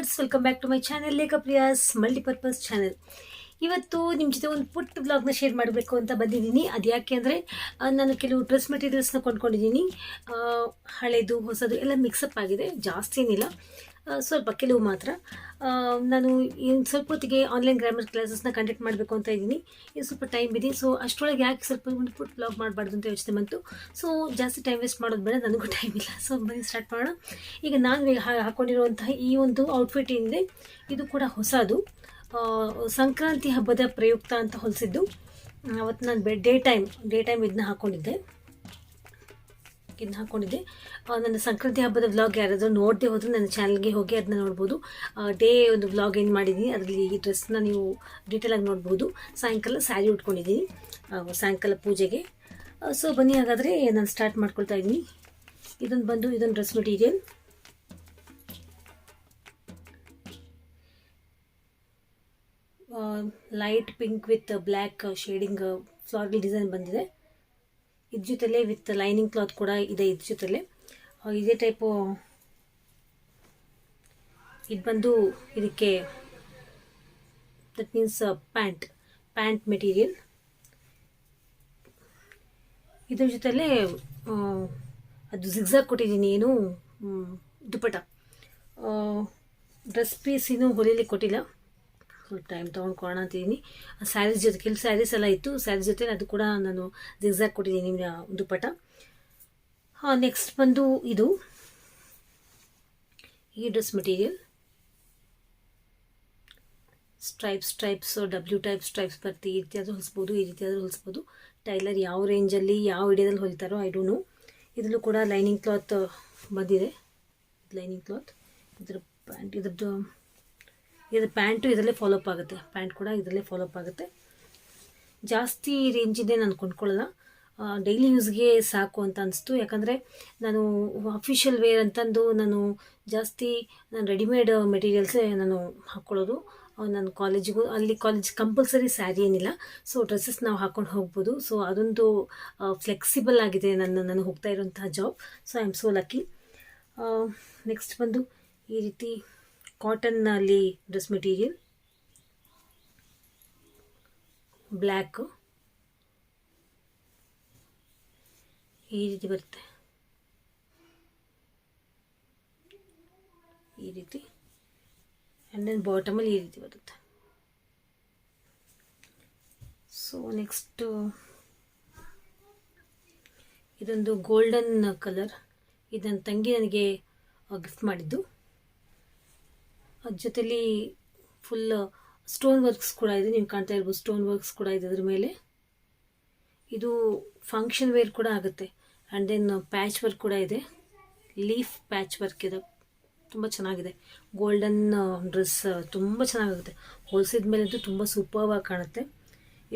welcome back to my channel Leka Priya's multipurpose channel. ಇವತ್ತು ನಿಮ್ಮ ಜೊತೆ ಒಂದು ಪುಟ್ಟ ಬ್ಲಾಗ್ನ ಶೇರ್ ಮಾಡಬೇಕು ಅಂತ ಬಂದಿದ್ದೀನಿ. ಅದು ಯಾಕೆ ಅಂದರೆ ನಾನು ಕೆಲವು ಡ್ರೆಸ್ ಮೆಟೀರಿಯಲ್ಸ್ನ ಕೊಂಡ್ಕೊಂಡಿದ್ದೀನಿ. ಹಳೆದು, ಹೊಸದು ಎಲ್ಲ ಮಿಕ್ಸಪ್ ಆಗಿದೆ. ಜಾಸ್ತಿ ಏನಿಲ್ಲ. ಸ್ವಲ್ಪ ಕೆಲವು ಮಾತ್ರ. ನಾನು ಇನ್ನು ಸ್ವಲ್ಪ ಹೊತ್ತಿಗೆ ಆನ್ಲೈನ್ ಗ್ರಾಮರ್ ಕ್ಲಾಸಸ್ನ ಕಂಡಕ್ಟ್ ಮಾಡಬೇಕು ಅಂತ ಇದ್ದೀನಿ. ಇನ್ನು ಸ್ವಲ್ಪ ಟೈಮ್ ಇದೆ. ಸೊ ಅಷ್ಟರೊಳಗೆ ಯಾಕೆ ಸ್ವಲ್ಪ ಒಂದು ಫುಡ್ ಬ್ಲಾಗ್ ಮಾಡಬಾರ್ದು ಅಂತ ಯೋಚನೆ ಬಂತು. ಸೊ ಜಾಸ್ತಿ ಟೈಮ್ ವೇಸ್ಟ್ ಮಾಡೋದು ಬೇಡ. ನನಗೂ ಟೈಮ್ ಇಲ್ಲ. ಸೊ ಬನ್ನಿ ಸ್ಟಾರ್ಟ್ ಮಾಡೋಣ. ಈಗ ನಾನು ಹಾಕೊಂಡಿರುವಂತಹ ಈ ಒಂದು ಔಟ್ಫಿಟ್ ಏನಿದೆ, ಇದು ಕೂಡ ಹೊಸದು. ಸಂಕ್ರಾಂತಿ ಹಬ್ಬದ ಪ್ರಯುಕ್ತ ಅಂತ ಹೊಲಿಸಿದ್ದು. ಅವತ್ತು ನಾನು ಬೆ, ಡೇ ಟೈಮ್ ಡೇ ಟೈಮ್ ಇದನ್ನ ಹಾಕ್ಕೊಂಡಿದ್ದೆ ಇದನ್ನ ಹಾಕ್ಕೊಂಡಿದ್ದೆ ನನ್ನ ಸಂಕ್ರಾಂತಿ ಹಬ್ಬದ ವ್ಲಾಗ್ ಯಾರಾದರೂ ನೋಡದೆ ಹೋದರೆ ನನ್ನ ಚಾನಲ್ಗೆ ಹೋಗಿ ಅದನ್ನ ನೋಡ್ಬೋದು. ಡೇ ಒಂದು ವ್ಲಾಗ್ ಏನು ಮಾಡಿದ್ದೀನಿ ಅದರಲ್ಲಿ ಈ ಡ್ರೆಸ್ನ ನೀವು ಡೀಟೇಲಾಗಿ ನೋಡ್ಬೋದು. ಸಾಯಂಕಾಲ ಸ್ಯಾರಿ ಉಟ್ಕೊಂಡಿದ್ದೀನಿ ಸಾಯಂಕಾಲ ಪೂಜೆಗೆ. ಸೊ ಬನ್ನಿ ಹಾಗಾದರೆ ನಾನು ಸ್ಟಾರ್ಟ್ ಮಾಡ್ಕೊಳ್ತಾ ಇದ್ದೀನಿ. ಇದೊಂದು ಬಂದು, ಇದೊಂದು dress material light pink with black shading floral design ಬಂದಿದೆ. ಇದ್ರ ಜೊತೆಲೇ ವಿತ್ ಲೈನಿಂಗ್ ಕ್ಲಾತ್ ಕೂಡ ಇದೆ ಇದ್ರ ಜೊತೆಲೇ. ಇದೇ ಟೈಪು ಇದು ಬಂದು ಇದಕ್ಕೆ that means pant pant material ಇದ್ರ ಜೊತೆಲೇ ಅದು ಜಿಗ್ಸಾಗ್ ಕೊಟ್ಟಿದ್ದೀನಿ, ಏನು ದುಪಟ ಡ್ರೆಸ್ ಪೀಸ್ ಇನ್ನೂ ಹೊಲಿಲಿಕ್ಕೆ ಕೊಟ್ಟಿಲ್ಲ. ಟೈಮ್ ತೊಗೊಂಡು ಅಂತಿದ್ದೀನಿ ಸ್ಯಾರೀಸ್ ಜೊತೆ, ಕೆಲವು ಸ್ಯಾರೀಸ್ ಎಲ್ಲ ಇತ್ತು. ಸ್ಯಾರೀಸ್ ಜೊತೆ ಅದು ಕೂಡ ನಾನು ಜಿಗ್ಸಾಗ್ ಕೊಟ್ಟಿದ್ದೀನಿ ನಿಮ್ಮ ದುಪಟ ಹಾಂ ನೆಕ್ಸ್ಟ್ ಬಂದು ಇದು. ಈ dress material stripes stripes W type stripes ಬರ್ತಿ. ಈ ರೀತಿಯಾದರೂ ಹೊಲಿಸ್ಬೋದು, ಈ ರೀತಿ ಆದರೂ ಹೊಲಿಸ್ಬೋದು. ಟೈಲರ್ ಯಾವ ರೇಂಜಲ್ಲಿ ಯಾವ ಇಡಿಯಾದಲ್ಲಿ ಹೊಲಿತಾರೋ ಐ ಡೋಂಟ್ ನೋ ಇದರಲ್ಲೂ ಕೂಡ ಲೈನಿಂಗ್ ಕ್ಲಾತ್ ಬಂದಿದೆ. ಲೈನಿಂಗ್ ಕ್ಲಾತ್ ಇದರ ಪ್ಯಾಂಟ್ ಇದ್ರದ್ದು ಇದ್ರ ಪ್ಯಾಂಟು ಇದರಲ್ಲೇ ಫಾಲೋಅಪ್ ಆಗುತ್ತೆ. ಪ್ಯಾಂಟ್ ಕೂಡ ಇದರಲ್ಲೇ ಫಾಲೋಅಪ್ ಆಗುತ್ತೆ. ಜಾಸ್ತಿ ರೇಂಜಿದೆ ನಾನು ಕೊಂಡ್ಕೊಳ್ಳಲ್ಲ. ಡೈಲಿ ಯೂಸ್ಗೆ ಸಾಕು ಅಂತ ಅನಿಸ್ತು. ಯಾಕಂದರೆ ನಾನು ಅಫಿಷಿಯಲ್ ವೇರ್ ಅಂತಂದು ನಾನು ಜಾಸ್ತಿ ನಾನು ರೆಡಿಮೇಡ್ ಮೆಟೀರಿಯಲ್ಸೇ ನಾನು ಹಾಕ್ಕೊಳ್ಳೋದು ನನ್ನ ನಾನು ಕಾಲೇಜಿಗೂ ಅಲ್ಲಿ ಕಾಲೇಜ್ ಕಂಪಲ್ಸರಿ ಸ್ಯಾರಿ ಏನಿಲ್ಲ. ಸೊ ಡ್ರೆಸ್ಸಸ್ ನಾವು ಹಾಕ್ಕೊಂಡು ಹೋಗ್ಬೋದು. ಸೊ ಅದೊಂದು ಫ್ಲೆಕ್ಸಿಬಲ್ ಆಗಿದೆ ನನ್ನ, ನಾನು ಹೋಗ್ತಾ ಇರುವಂತಹ job so I am so lucky next ಬಂದು ಈ ರೀತಿ ಕಾಟನ್ನಲ್ಲಿ ಡ್ರೆಸ್ ಮೆಟೀರಿಯಲ್. ಬ್ಲ್ಯಾಕು ಈ ರೀತಿ ಬರುತ್ತೆ. ಈ ರೀತಿ. ಆ್ಯಂಡ್ ದೆನ್ ಬಾಟಮಲ್ಲಿ ಈ ರೀತಿ ಬರುತ್ತೆ. ಸೊ ನೆಕ್ಸ್ಟು ಇದೊಂದು ಗೋಲ್ಡನ್ ಕಲರ್ ಇದನ್ನು ತಂಗಿ ನನಗೆ ಗಿಫ್ಟ್ ಮಾಡಿದ್ದು. ಅದ್ರ ಜೊತೆಲಿ ಫುಲ್ ಸ್ಟೋನ್ ವರ್ಕ್ಸ್ ಕೂಡ ಇದೆ, ನೀವು ಕಾಣ್ತಾ ಇರ್ಬೋದು ಸ್ಟೋನ್ ವರ್ಕ್ಸ್ ಕೂಡ ಇದೆ ಅದ್ರ ಮೇಲೆ. ಇದು ಫಂಕ್ಷನ್ ವೇರ್ ಕೂಡ ಆಗುತ್ತೆ. ಆ್ಯಂಡ್ ದೆನ್ ಪ್ಯಾಚ್ ವರ್ಕ್ ಕೂಡ ಇದೆ. ಲೀಫ್ ಪ್ಯಾಚ್ ವರ್ಕ್ ಇದೆ. ತುಂಬ ಚೆನ್ನಾಗಿದೆ. ಗೋಲ್ಡನ್ ಡ್ರೆಸ್ ತುಂಬ ಚೆನ್ನಾಗುತ್ತೆ. ಹೊಲಿಸಿದ ಅಂತೂ ತುಂಬ ಸೂಪರ್ವಾಗಿ ಕಾಣುತ್ತೆ.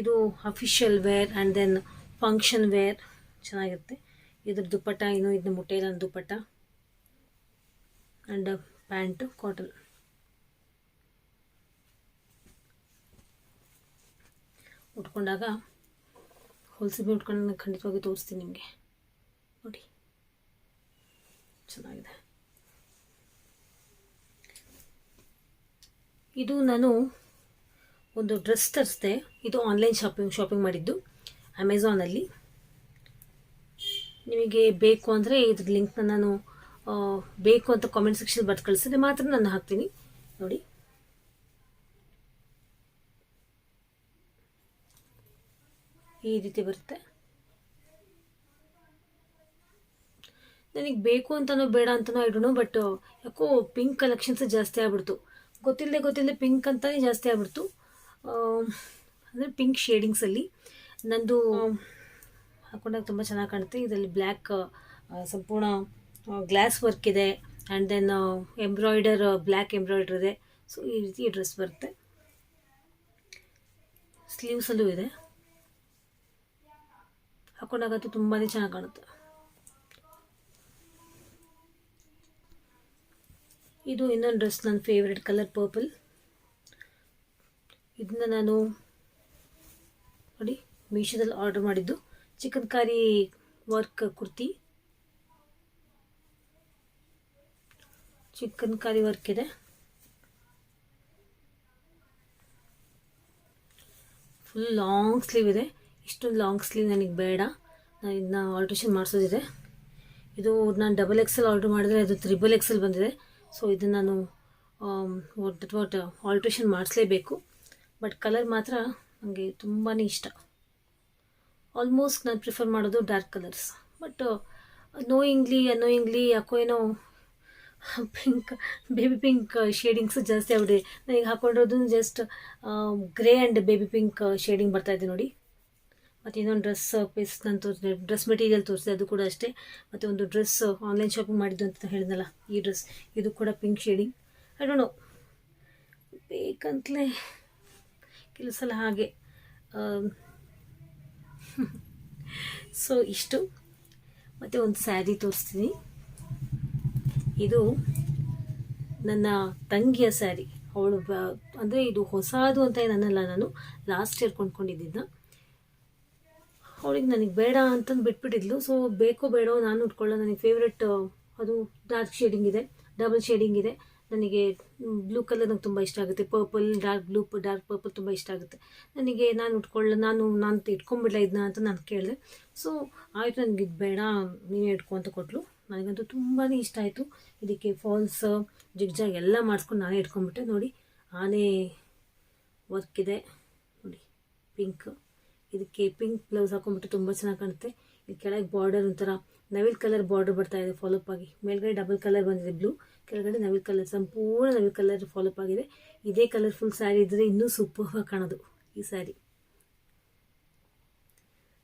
ಇದು official wear and then function wear ಚೆನ್ನಾಗಿರುತ್ತೆ ಇದ್ರ ದುಪ್ಪಟ್ಟ ಏನು ಇದನ್ನ ಮುಟ್ಟೆ ದುಪ್ಪಟ್ಟ. ಆ್ಯಂಡ್ ಪ್ಯಾಂಟು ಕಾಟನ್ ಉಟ್ಕೊಂಡಾಗ ಹೊಲ್ಸಿಬಿ ಉಟ್ಕೊಂಡು ಖಂಡಿತವಾಗಿ ತೋರಿಸ್ತೀನಿ ನಿಮಗೆ. ನೋಡಿ. ಚೆನ್ನಾಗಿದೆ. ಇದು ನಾನು ಒಂದು ಡ್ರೆಸ್ ತರಿಸ್ದೆ. ಇದು ಆನ್ಲೈನ್ ಶಾಪಿಂಗ್ ಶಾಪಿಂಗ್ ಮಾಡಿದ್ದು ಅಮೆಝಾನಲ್ಲಿ ನಿಮಗೆ ಬೇಕು ಅಂದರೆ ಇದ್ರ ಲಿಂಕ್ನ ನಾನು ಬೇಕು ಅಂತ ಕಾಮೆಂಟ್ ಸೆಕ್ಷನ್ ಬರ್ದು ಕಳಿಸಿದ್ರೆ ಮಾತ್ರ ನಾನು ಹಾಕ್ತೀನಿ. ನೋಡಿ. ಈ ರೀತಿ ಬರುತ್ತೆ. ನನಗೆ ಬೇಕು ಅಂತನೋ ಬೇಡ ಅಂತನೋ ಇಡೋಣ ಬಟ್ ಯಾಕೋ ಪಿಂಕ್ ಕಲೆಕ್ಷನ್ಸ್ ಜಾಸ್ತಿ ಆಗ್ಬಿಡ್ತು. ಗೊತ್ತಿಲ್ಲದೆ ಗೊತ್ತಿಲ್ಲದೆ ಪಿಂಕ್ ಅಂತಲೇ ಜಾಸ್ತಿ ಆಗ್ಬಿಡ್ತು. ಅಂದರೆ ಪಿಂಕ್ ಶೇಡಿಂಗ್ಸಲ್ಲಿ ನಂದು ಹಾಕೊಂಡಾಗ ತುಂಬ ಚೆನ್ನಾಗಿ ಕಾಣುತ್ತೆ. ಇದರಲ್ಲಿ ಬ್ಲ್ಯಾಕ್ ಸಂಪೂರ್ಣ ಗ್ಲಾಸ್ ವರ್ಕ್ ಇದೆ. And then embroider black embroider ಇದೆ. ಸೊ ಈ ರೀತಿ ಡ್ರೆಸ್ ಬರುತ್ತೆ. ಸ್ಲೀವ್ಸಲ್ಲೂ ಇದೆ. ಹಾಕೊಂಡಾಗಂತೂ ತುಂಬಾ ಚೆನ್ನಾಗಿ ಕಾಣುತ್ತೆ. ಇದು ಇನ್ನೊಂದು ಡ್ರೆಸ್ ನನ್ನ ಫೇವ್ರೆಟ್ ಕಲರ್ ಪರ್ಪಲ್ ಇದನ್ನ ನಾನು ನೋಡಿ ಮೀಶೋದಲ್ಲಿ ಆರ್ಡರ್ ಮಾಡಿದ್ದು. ಚಿಕನ್ಕಾರಿ ವರ್ಕ್ ಕುರ್ತಿ. ಚಿಕನ್ಕಾರಿ ವರ್ಕ್ ಇದೆ. ಫುಲ್ ಲಾಂಗ್ ಸ್ಲೀವ್ ಇದೆ. ಇಷ್ಟೊಂದು ಲಾಂಗ್ ಸ್ಲೀವ್ ನನಗೆ ಬೇಡ. ನಾನು ಇದನ್ನ ಆಲ್ಟ್ರೇಷನ್ ಮಾಡಿಸೋದಿದೆ. ಇದು ನಾನು ಡಬಲ್ ಎಕ್ಸೆಲ್ ಆರ್ಡ್ರ್ ಮಾಡಿದ್ರೆ ಅದು ತ್ರಿಬಲ್ ಎಕ್ಸೆಲ್ ಬಂದಿದೆ. ಸೊ ಇದನ್ನು ನಾನು ವಾಟ್ ವಾಟ್ ಆಲ್ಟ್ರೇಷನ್ ಮಾಡಿಸ್ಲೇಬೇಕು. ಬಟ್ ಕಲರ್ ಮಾತ್ರ ನನಗೆ ತುಂಬಾ ಇಷ್ಟ. ಆಲ್ಮೋಸ್ಟ್ ನಾನು ಪ್ರಿಫರ್ ಮಾಡೋದು dark colours but knowingly annoyingly ಯಾಕೋ ಏನೋ ಪಿಂಕ್ ಬೇಬಿ ಪಿಂಕ್ ಶೇಡಿಂಗ್ಸು ಜಾಸ್ತಿ ಆಗ್ಬಿಟ್ಟಿದೆ. ನನಗೆ ಹಾಕೊಂಡಿರೋದು just grey and baby pink shading ಬರ್ತಾಯಿದೆ ನೋಡಿ. ಮತ್ತು ಇನ್ನೊಂದು ಡ್ರೆಸ್ ಪೀಸ್ ನಾನು ತೋರಿಸಿದೆ ಡ್ರೆಸ್ ಮೆಟೀರಿಯಲ್ ತೋರಿಸಿದೆ, ಅದು ಕೂಡ ಅಷ್ಟೇ. ಮತ್ತು ಒಂದು ಡ್ರೆಸ್ ಆನ್ಲೈನ್ ಶಾಪಿಂಗ್ ಮಾಡಿದ್ದು ಅಂತ ಹೇಳಿದ್ನಲ್ಲ, ಈ ಡ್ರೆಸ್ ಇದು ಕೂಡ ಪಿಂಕ್ ಶೇಡಿಂಗ್ ಐ ನೋ ಬೇಕಂತಲೇ ಕೆಲವು ಸಲ ಹಾಗೆ. ಸೊ ಇಷ್ಟು. ಮತ್ತು ಒಂದು ಸ್ಯಾರಿ ತೋರಿಸ್ತೀನಿ. ಇದು ನನ್ನ ತಂಗಿಯ ಸ್ಯಾರಿ ಅವಳು ಅಂದರೆ ಇದು ಹೊಸದು ಅಂತ ನನ್ನಲ್ಲ ನಾನು. ಲಾಸ್ಟ್ ಇಯರ್ ಕೊಂಡ್ಕೊಂಡಿದ್ದಿದ್ದ ಅವಳಿಗೆ ನನಗೆ ಬೇಡ ಅಂತಂದು ಬಿಟ್ಬಿಟ್ಟಿದ್ಲು. ಸೊ ಬೇಕೋ ಬೇಡೋ ನಾನು ಉಟ್ಕೊಳ್ಳೋ ನನಗೆ ಫೇವ್ರೆಟ್ ಅದು ಡಾರ್ಕ್ ಶೇಡಿಂಗ್ ಇದೆ. ಡಬಲ್ ಶೇಡಿಂಗ್ ಇದೆ. ನನಗೆ ಬ್ಲೂ ಕಲರ್ ನಂಗೆ ತುಂಬ ಇಷ್ಟ ಆಗುತ್ತೆ. Purple dark blue dark purple ತುಂಬ ಇಷ್ಟ ಆಗುತ್ತೆ. ನನಗೆ ನಾನು ಉಟ್ಕೊಳ್ಳ, ನಾನು ನಾನು ಇಟ್ಕೊಂಬಿಡಲ ಇದನ್ನ ಅಂತ ನಾನು ಕೇಳಿದೆ. ಸೊ ಆಯಿತು ನನಗೆ ಇದು ಬೇಡ, ನೀನೇ ಇಟ್ಕೊ ಅಂತ ಕೊಟ್ಟಲು ನನಗಂತೂ ತುಂಬಾ ಇಷ್ಟ ಆಯಿತು. ಇದಕ್ಕೆ ಫಾಲ್ಸ್ ಜಿಗ್ಜಾಗ್ ಎಲ್ಲ ಮಾಡಿಸ್ಕೊಂಡು ನಾನೇ ಇಟ್ಕೊಂಡ್ಬಿಟ್ಟೆ ನೋಡಿ, ಆನೆ ವರ್ಕ್ ಇದೆ. ನೋಡಿ ಪಿಂಕ್ ಇದಕ್ಕೆ ಪಿಂಕ್ ಬ್ಲೌಸ್ ಹಾಕೊಂಡ್ಬಿಟ್ಟು ತುಂಬ ಚೆನ್ನಾಗಿ ಕಾಣುತ್ತೆ. ಇದು ಕೆಳಗೆ ಬಾರ್ಡರ್ ಒಂಥರ ನವಿಲ್ ಕಲರ್ ಬಾರ್ಡರ್ ಬರ್ತಾ ಇದೆ ಫಾಲೋಅಪ್ ಆಗಿ. ಮೇಲ್ಗಡೆ ಡಬಲ್ ಕಲರ್ ಬಂದಿದೆ ಬ್ಲೂ ಕೆಳಗಡೆ ನವಿಲ್ ಕಲರ್ ಸಂಪೂರ್ಣ ನವಿಲ್ ಕಲರ್ ಫಾಲೋಅಪ್ ಆಗಿದೆ. ಇದೇ ಕಲರ್ಫುಲ್ ಸ್ಯಾರಿ ಇದ್ದರೆ ಇನ್ನೂ ಸೂಪರ್ ಕಾಣೋದು ಈ ಸ್ಯಾರಿ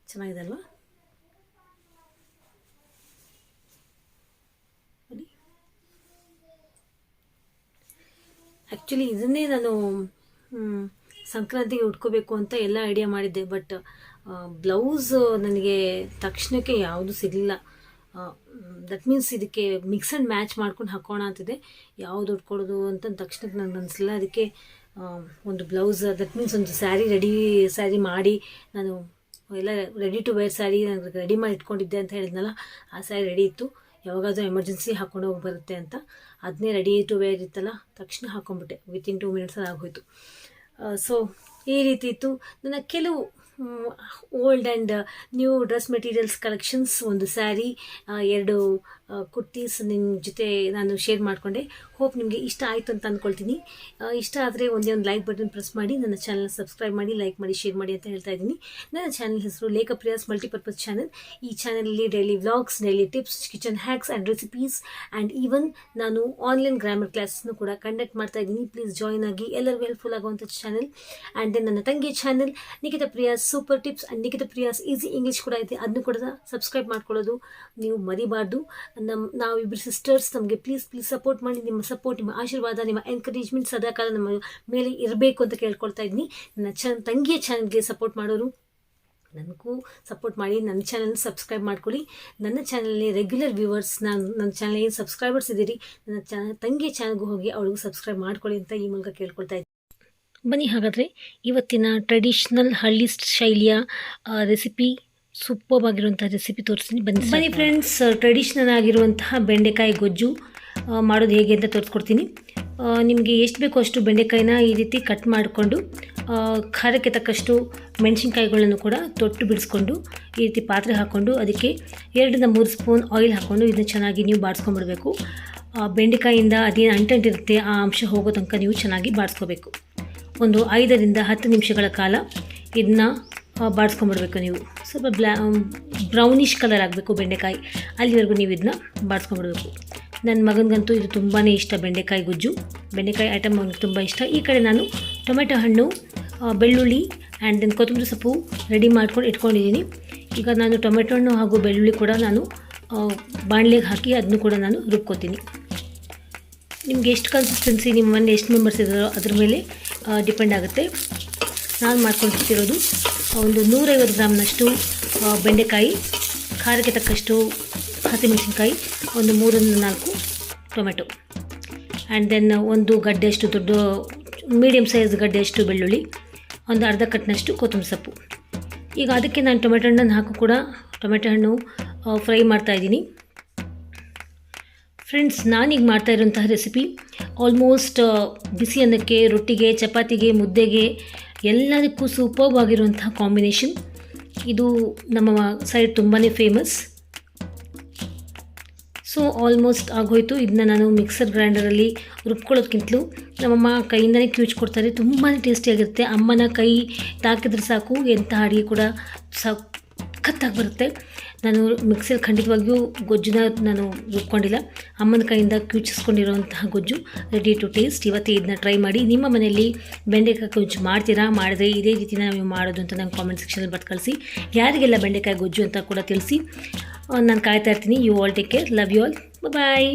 ಚೆನ್ನಾಗಿದೆ ಅಲ್ವಾ? ಆ್ಯಕ್ಚುಲಿ ಇದನ್ನೇ ನಾನು ಸಂಕ್ರಾಂತಿಗೆ ಉಟ್ಕೋಬೇಕು ಅಂತ ಎಲ್ಲ ಐಡಿಯಾ ಮಾಡಿದ್ದೆ ಬಟ್ ಬ್ಲೌಸ್ ನನಗೆ ತಕ್ಷಣಕ್ಕೆ ಯಾವುದು ಸಿಗಲಿಲ್ಲ. ದಟ್ ಮೀನ್ಸ್ ಇದಕ್ಕೆ ಮಿಕ್ಸ್ ಆ್ಯಂಡ್ ಮ್ಯಾಚ್ ಮಾಡ್ಕೊಂಡು ಹಾಕೋಣ ಅಂತಿದೆ ಯಾವ್ದು ಉಟ್ಕೊಡೋದು ಅಂತ ತಕ್ಷಣಕ್ಕೆ ನನಗೆ ಅನಿಸಲಿಲ್ಲ ಅದಕ್ಕೆ ಒಂದು ಬ್ಲೌಸ್ ದಟ್ ಮೀನ್ಸ್ ಒಂದು ಸ್ಯಾರಿ ರೆಡಿ ಸ್ಯಾರಿ ಮಾಡಿ ನಾನು ಎಲ್ಲ ರೆಡಿ ಟು ವೇರ್ ಸ್ಯಾರಿ ನನಗೆ ರೆಡಿ ಮಾಡಿ ಇಟ್ಕೊಂಡಿದ್ದೆ ಅಂತ ಹೇಳಿದ್ನಲ್ಲ, ಆ ಸ್ಯಾರಿ ರೆಡಿ ಇತ್ತು. ಯಾವಾಗಾದರೂ ಎಮರ್ಜೆನ್ಸಿ ಹಾಕೊಂಡು ಹೋಗಿ ಬರುತ್ತೆ ಅಂತ. ಅದನ್ನೇ ರೆಡಿ ಟು ವೇರ್ ಇತ್ತಲ್ಲ, ತಕ್ಷಣ ಹಾಕೊಂಡ್ಬಿಟ್ಟೆ. ವಿತಿನ್ ಟೂ ಮಿನಿಟ್ಸಲ್ಲಿ ಆಗೋಯ್ತು. ಸೊ ಈ ರೀತಿ ಇತ್ತು. ನನ್ನ ಕೆಲವು old and new dress materials collections ಒಂದು ಸ್ಯಾರಿ ಎರಡು ಕುರ್ತೀಸ್ ನಿಮ್ಮ ಜೊತೆ ನಾನು ಶೇರ್ ಮಾಡಿಕೊಂಡೆ. ಹೋಪ್ ನಿಮಗೆ ಇಷ್ಟ ಆಯಿತು ಅಂತ ಅಂದ್ಕೊಳ್ತೀನಿ ಇಷ್ಟ ಆದರೆ ಒಂದೇ ಒಂದು ಲೈಕ್ ಬಟನ್ ಪ್ರೆಸ್ ಮಾಡಿ, ನನ್ನ ಚಾನಲ್ ಸಬ್ಸ್ಕ್ರೈಬ್ ಮಾಡಿ ಲೈಕ್ ಮಾಡಿ ಶೇರ್ ಮಾಡಿ ಅಂತ ಹೇಳ್ತಾ ಇದ್ದೀನಿ. ನನ್ನ ಚಾನಲ್ ಹೆಸರು ಲೇಖ ಪ್ರಿಯಾಸ್ ಮಲ್ಟಿಪರ್ಪಸ್ ಚಾನಲ್ ಈ ಚಾನಲಲ್ಲಿ daily vlogs daily tips kitchen hacks and recipes and even ನಾನು ಆನ್ಲೈನ್ ಗ್ರಾಮರ್ ಕ್ಲಾಸನ್ನು ಕೂಡ ಕಂಡಕ್ಟ್ ಮಾಡ್ತಾ ಇದ್ದೀನಿ. ಪ್ಲೀಸ್ ಜಾಯ್ನ್ ಆಗಿ ಎಲ್ಲರಿಗೂ ಹೆಲ್ಪ್ಫುಲ್ ಆಗುವಂಥ ಚಾನಲ್ ಆ್ಯಂಡ್ ದೆನ್ ನನ್ನ ತಂಗಿ channel Nikhita Priya's super tips and Nikhita Priya's easy English ಕೂಡ ಇದೆ. ಅದನ್ನು ಕೂಡ ಸಬ್ಸ್ಕ್ರೈಬ್ ಮಾಡ್ಕೊಳ್ಳೋದು. ನೀವು ಮರಿಬಾರ್ದು. ನಮ್ಮ ನಾವಿಬ್ಬರು ಸಿಸ್ಟರ್ಸ್ ನಮಗೆ ಪ್ಲೀಸ್ ಪ್ಲೀಸ್ ಸಪೋರ್ಟ್ ಮಾಡಿ, ನಿಮ್ಮ ಸಪೋರ್ಟ್ ನಿಮ್ಮ ಆಶೀರ್ವಾದ, ನಿಮ್ಮ ಎನ್ಕರೇಜ್ಮೆಂಟ್ ಸದಾಕಾಲ ನಮ್ಮ ಮೇಲೆ ಇರಬೇಕು ಅಂತ ಕೇಳ್ಕೊಳ್ತಾ ಇದ್ದೀನಿ ನನ್ನ ಚ ತಂಗಿಯ ಚಾನಲ್ಗೆ ಸಪೋರ್ಟ್ ಮಾಡೋರು, ನನಗೂ ಸಪೋರ್ಟ್ ಮಾಡಿ, ನನ್ನ ಚಾನಲ್ ಸಬ್ಸ್ಕ್ರೈಬ್ ಮಾಡ್ಕೊಳ್ಳಿ. ನನ್ನ ಚಾನಲ್ನಲ್ಲಿ ರೆಗ್ಯುಲರ್ ವ್ಯೂವರ್ಸ್ ನಾನು, ನನ್ನ ಚಾನಲ್ ಏನು ಸಬ್ಸ್ಕ್ರೈಬರ್ಸ್ ಇದ್ದೀರಿ, ನನ್ನ ಚಾ ತಂಗಿಯ ಚಾನಲ್ಗೂ ಹೋಗಿ ಅವಳಿಗೂ ಸಬ್ಸ್ಕ್ರೈಬ್ ಮಾಡ್ಕೊಳ್ಳಿ ಅಂತ ಈ ಮೂಲಕ ಕೇಳ್ಕೊಳ್ತಾ ಇದ್ದೀನಿ ಬನ್ನಿ ಹಾಗಾದರೆ, ಇವತ್ತಿನ ಟ್ರೆಡಿಷ್ನಲ್ ಹಳ್ಳಿ ಶೈಲಿಯ ರೆಸಿಪಿ ಸೂಪರ್ ಆಗಿರುವಂಥ ರೆಸಿಪಿ ತೋರಿಸ್ತೀನಿ. ಬನ್ನಿ ಬನ್ನಿ ಫ್ರೆಂಡ್ಸ್ ಟ್ರೆಡಿಷ್ನಲ್ ಆಗಿರುವಂತಹ ಬೆಂಡೆಕಾಯಿ ಗೊಜ್ಜು ಮಾಡೋದು ಹೇಗೆ ಅಂತ ತೋರಿಸ್ಕೊಡ್ತೀನಿ. ನಿಮಗೆ ಎಷ್ಟು ಬೇಕೋ ಅಷ್ಟು ಬೆಂಡೆಕಾಯಿನ ಈ ರೀತಿ ಕಟ್ ಮಾಡಿಕೊಂಡು ಖಾರಕ್ಕೆ ತಕ್ಕಷ್ಟು ಮೆಣಸಿನ್ಕಾಯಿಗಳನ್ನು ಕೂಡ ತೊಟ್ಟು ಬಿಡಿಸ್ಕೊಂಡು ಈ ರೀತಿ ಪಾತ್ರೆ ಹಾಕ್ಕೊಂಡು ಅದಕ್ಕೆ ಎರಡರಿಂದ ಮೂರು ಸ್ಪೂನ್ ಆಯಿಲ್ ಹಾಕ್ಕೊಂಡು ಇದನ್ನ ಚೆನ್ನಾಗಿ ನೀವು ಬಾಡಿಸ್ಕೊಂಡ್ಬಿಡ್ಬೇಕು. ಬೆಂಡೆಕಾಯಿಂದ ಅದೇನು ಅಂಟಂಟಿರುತ್ತೆ ಆ ಅಂಶ ಹೋಗೋ ತನಕ ನೀವು ಚೆನ್ನಾಗಿ ಬಾಡಿಸ್ಕೋಬೇಕು. ಒಂದು ಐದರಿಂದ ಹತ್ತು ನಿಮಿಷಗಳ ಕಾಲ ಇದನ್ನ ಬಾಡಿಸ್ಕೊಂಡ್ಬಿಡ್ಬೇಕು ನೀವು. ಸ್ವಲ್ಪ ಬ್ಲಾ ಬ್ರೌನಿಷ್ ಕಲರ್ ಆಗಬೇಕು ಬೆಂಡೆಕಾಯಿ. ಅಲ್ಲಿವರೆಗೂ ನೀವು ಇದನ್ನ ಬಾಡಿಸ್ಕೊಂಡ್ಬಿಡ್ಬೇಕು ನನ್ನ ಮಗನಿಗಂತೂ ಇದು ತುಂಬಾ ಇಷ್ಟ ಬೆಂಡೆಕಾಯಿ ಗುಜ್ಜು. ಬೆಂಡೆಕಾಯಿ ಐಟಮ್ ಅವ್ನಿಗೆ ತುಂಬ ಇಷ್ಟ. ಈ ಕಡೆ ನಾನು ಟೊಮೆಟೊ ಹಣ್ಣು ಬೆಳ್ಳುಳ್ಳಿ ಆ್ಯಂಡ್ ದೆನ್ ಕೊತ್ತಂಬರಿ ಸೊಪ್ಪು ರೆಡಿ ಮಾಡ್ಕೊಂಡು ಇಟ್ಕೊಂಡಿದ್ದೀನಿ ಈಗ ನಾನು ಟೊಮೆಟೊ ಹಣ್ಣು ಹಾಗೂ ಬೆಳ್ಳುಳ್ಳಿ ಕೂಡ ನಾನು ಬಾಣಲೆಗೆ ಹಾಕಿ ಅದನ್ನು ಕೂಡ ನಾನು ರುಬ್ಕೋತೀನಿ. ನಿಮ್ಗೆ ಎಷ್ಟು ಕನ್ಸಿಸ್ಟೆನ್ಸಿ ನಿಮ್ಮ ಎಷ್ಟು ಮೆಂಬರ್ಸ್ ಇದ್ದಾರೋ ಅದ್ರ ಮೇಲೆ ಡಿಪೆಂಡ್ ಆಗುತ್ತೆ. ನಾನು ಮಾಡ್ಕೊಂಡು ಮಾಡ್ಕೊಂಡಿರ್ತಿರೋದು ಒಂದು ನೂರೈವತ್ತು ಗ್ರಾಮ್ನಷ್ಟು ಬೆಂಡೆಕಾಯಿ, ಖಾರಕ್ಕೆ ತಕ್ಕಷ್ಟು ಹಸಿಮೆಣಸಿನ್ಕಾಯಿ, ಒಂದು ಮೂರರಿಂದ ನಾಲ್ಕು ಟೊಮೆಟೊ. ಆ್ಯಂಡ್ ದೆನ್ ಒಂದು ಗಡ್ಡೆಯಷ್ಟು ದೊಡ್ಡ ಮೀಡಿಯಮ್ ಸೈಜ್ ಗಡ್ಡೆಯಷ್ಟು ಬೆಳ್ಳುಳ್ಳಿ, ಒಂದು ಅರ್ಧ ಕಟ್ನಷ್ಟು ಕೊತ್ತಂಬರಿ ಸೊಪ್ಪು. ಈಗ ಅದಕ್ಕೆ ನಾನು ಟೊಮೆಟೊ ಹಣ್ಣನ್ನು ಹಾಕು ಕೂಡ ಟೊಮೆಟೊ ಹಣ್ಣು ಫ್ರೈ ಮಾಡ್ತಾಯಿದ್ದೀನಿ ಫ್ರೆಂಡ್ಸ್ ನಾನೀಗ ಮಾಡ್ತಾ ಇರೋಂತಹ ರೆಸಿಪಿ ಆಲ್ಮೋಸ್ಟ್ ಬಿಸಿ ಅನ್ನಕ್ಕೆ ರೊಟ್ಟಿಗೆ, ಚಪಾತಿಗೆ, ಮುದ್ದೆಗೆ ಎಲ್ಲದಕ್ಕೂ ಸೂಪರ್ಬ್ ಆಗಿರುವಂತಹ ಕಾಂಬಿನೇಷನ್ ಇದು ನಮ್ಮ ಸೈಡ್ ತುಂಬಾ ಫೇಮಸ್ ಸೊ ಆಲ್ಮೋಸ್ಟ್ ಆಗೋಯ್ತು. ಇದನ್ನ ನಾನು ಮಿಕ್ಸರ್ ಗ್ರೈಂಡರಲ್ಲಿ ರುಬ್ಕೊಳ್ಳೋದ್ಕಿಂತಲೂ. ನಮ್ಮಮ್ಮ ಕೈಯಿಂದನೇ ಕ್ಯೂಚ್ ಕೊಡ್ತಾರೆ ತುಂಬಾ ಟೇಸ್ಟಿಯಾಗಿರುತ್ತೆ ಅಮ್ಮನ ಕೈ ತಾಕಿದ್ರೆ ಸಾಕು, ಎಂಥ ಅಡುಗೆ ಕೂಡ ಸಖತ್ತಾಗಿ ಬರುತ್ತೆ. ನಾನು ಮಿಕ್ಸಿಯಲ್ಲಿ ಖಂಡಿತವಾಗಿಯೂ ಗೊಜ್ಜನ್ನ ನಾನು ರುಬ್ಕೊಂಡಿಲ್ಲ. ಅಮ್ಮನ ಕೈಯಿಂದ ಕ್ಯೂಚಿಸ್ಕೊಂಡಿರೋಂತಹ ಗೊಜ್ಜು ರೆಡಿ ಟು ಟೇಸ್ಟ್ ಇವತ್ತೇ ಇದನ್ನ ಟ್ರೈ ಮಾಡಿ. ನಿಮ್ಮ ಮನೆಯಲ್ಲಿ ಬೆಂಡೆಕಾಯಿ ಗೊಜ್ಜು ಮಾಡ್ತೀರಾ, ಮಾಡಿದ್ರೆ ಇದೇ ರೀತಿನ ನೀವು ಮಾಡೋದು ಅಂತ ನಂಗೆ ಕಾಮೆಂಟ್ ಸೆಕ್ಷನಲ್ಲಿ ಬರ್ತು ಕಳಿಸಿ ಯಾರಿಗೆಲ್ಲ ಬೆಂಡೆಕಾಯಿ ಗೊಜ್ಜು ಅಂತ ಕೂಡ ತಿಳಿಸಿ. ನಾನು ಕಾಯ್ತಾ ಇರ್ತೀನಿ. You all take care love you all bye